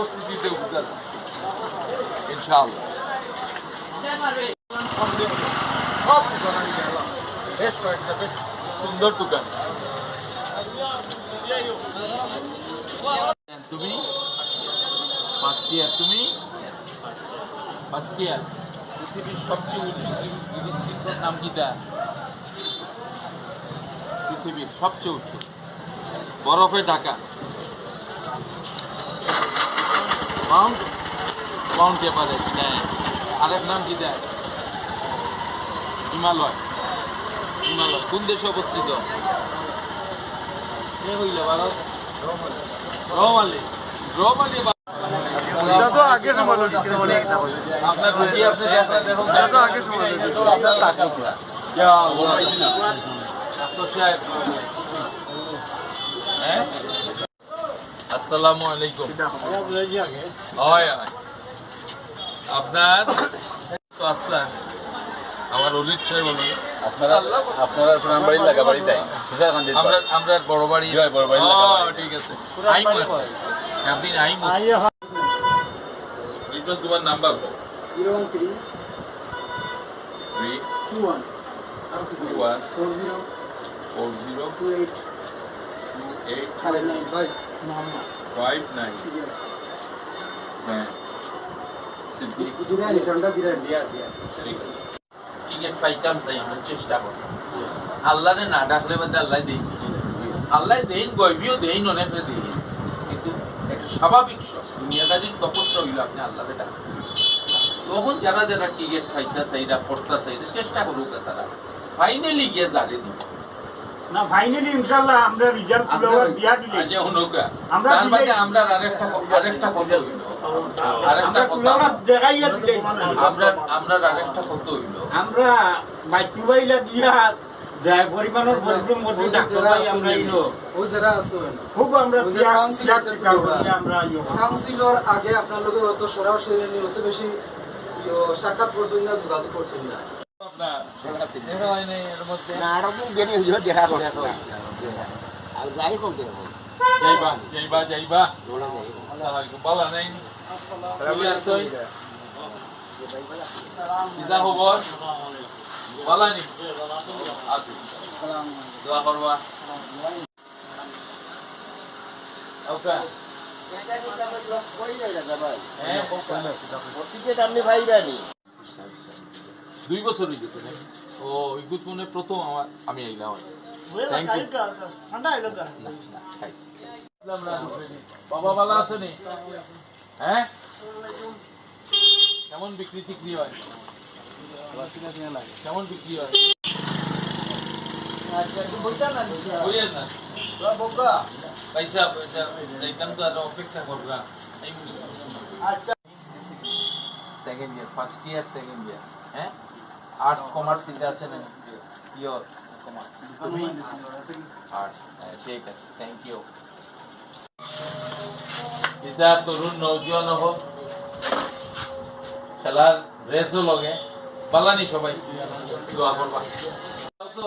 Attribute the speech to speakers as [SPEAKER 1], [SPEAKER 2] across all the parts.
[SPEAKER 1] উপস্থিতিতে উদ্ধার সুন্দর দোকান তুমি তুমি পৃথিবীর সবচেয়ে উঁচু। নাম কিটা পৃথিবীর সবচেয়ে উঁচু। বরফে ঢাকা। মাউন্ট মাউন্ট এভারেস্ট হ্যাঁ আরেক নাম কি দেয় হিমালয় হিমালয় কোন দেশে অবস্থিত কে হইল ভারত
[SPEAKER 2] সময় লোক
[SPEAKER 1] আপনার আপনি সাহেব হ্যাঁ আসসালামু আলাইকুম। হয় হয়। আপনার তো আসলাম। আমার অলিত সাহেব বলুন।
[SPEAKER 3] আপনারা আপনারা পুরান বাড়ি লাগা বাড়ি দেয়।
[SPEAKER 1] আমরা আমরা বড় বাড়ি
[SPEAKER 3] বড় বাড়ি
[SPEAKER 1] ঠিক আছে। আইমু একদিন আইমু তোমার number
[SPEAKER 4] zero one three.
[SPEAKER 1] Three.
[SPEAKER 4] Two one.
[SPEAKER 1] Two one.
[SPEAKER 4] Four zero.
[SPEAKER 1] Four zero.
[SPEAKER 4] Two eight.
[SPEAKER 1] চাই চেষ্টা আল্লাহরে না ডাকলে বাদে আল্লাহ আল্লাহ কিন্তু একটা স্বাভাবিক সব দুনিয়াদারির হইল আপনি আল্লাহরে ডাকবেন তখন যারা যারা টিকিট খাইতা চাইরা পড়তা চেষ্টা করুক তারা ফাইনালি গিয়ে জারে দিব
[SPEAKER 2] না ফাইনালি ইনশাআল্লাহ আমরা রিজাল্ট দিয়া দিলে
[SPEAKER 1] আজ হনুকা
[SPEAKER 2] আমরা
[SPEAKER 1] তার
[SPEAKER 2] দিলে-
[SPEAKER 1] আমরা আরেকটা আরেকটা কথা হইল। আরেকটা কথা
[SPEAKER 2] দেখাইয়া দিলে
[SPEAKER 1] আমরা আমরা আরেকটা কথা হইল।
[SPEAKER 2] আমরা বাইলা দিয়া যায় পরিমাণের পরিশ্রম করছি ডাক্তার ভাই আমরা ইলো
[SPEAKER 4] ও যারা আছেন
[SPEAKER 2] খুব আমরা ত্যাগ আমরা
[SPEAKER 4] কাউন্সিলর আগে আপনার লোকের অত সরাসরি নিয়ে অত বেশি সাক্ষাৎ করছেন না যোগাযোগ করছেন না।
[SPEAKER 1] দেখা হয় নাই এর মধ্যে যাইবা যাইবা যাইবা। আসসালামাইকুম ভালো নাই। চলে আসছই চিন্তা খবর ভালো নি আছি দোয়া করবা ওকে হ্যাঁ দুই বছর হয়ে গেছে ও ইগুত মনে প্রথম আমার আমি আইলাম থ্যাংক ইউ না, খাইছি। বাবা ভালো আছে নি? হ্যাঁ? কেমন বিক্রি টিক্রি হয়? কেমন বিক্রি হয়? না? পয়সা এটা দেখতাম তো আর অপেক্ষা করবা। এই second year first year second year হ্যাঁ? আর্টস কমার্স আছে না পিওর ঠিক আছে থ্যাংক ইউ তরুণ নৌজওয়ান হোক খেলার ড্রেসও লগে পালানি সবাই তো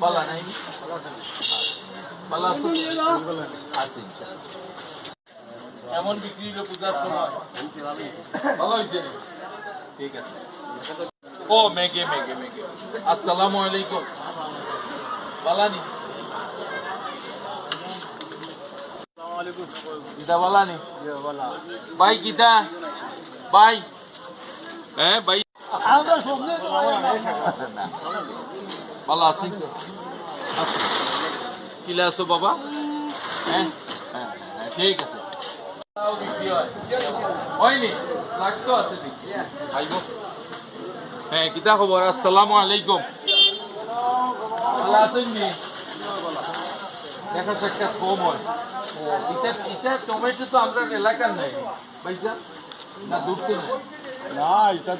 [SPEAKER 1] বলা নাই বলা আছে আছে এমন বিক্রি হলো পূজার সময় ভালো হয়েছে ঠিক আছে ও মেঘে মেঘে মেঘে আসসালামু আলাইকুম বালানি গীতা বালানি ভাই গীতা ভাই হ্যাঁ ভাই না ভালো আছেন তো আচ্ছা। কিলা আছো বাবা? হ্যাঁ? ঠিক আছে। বিক্রি হয় হয়নি, লাগছো আছে আইব হ্যাঁ কিতা খবর আসসালামু আলাইকুম। ভালো আছেন নি? দেখা একটা কম হয়। এটা এটা টমেটো তো আমরা এলাকার নাই পয়সা না দূর নাই?
[SPEAKER 5] না এটা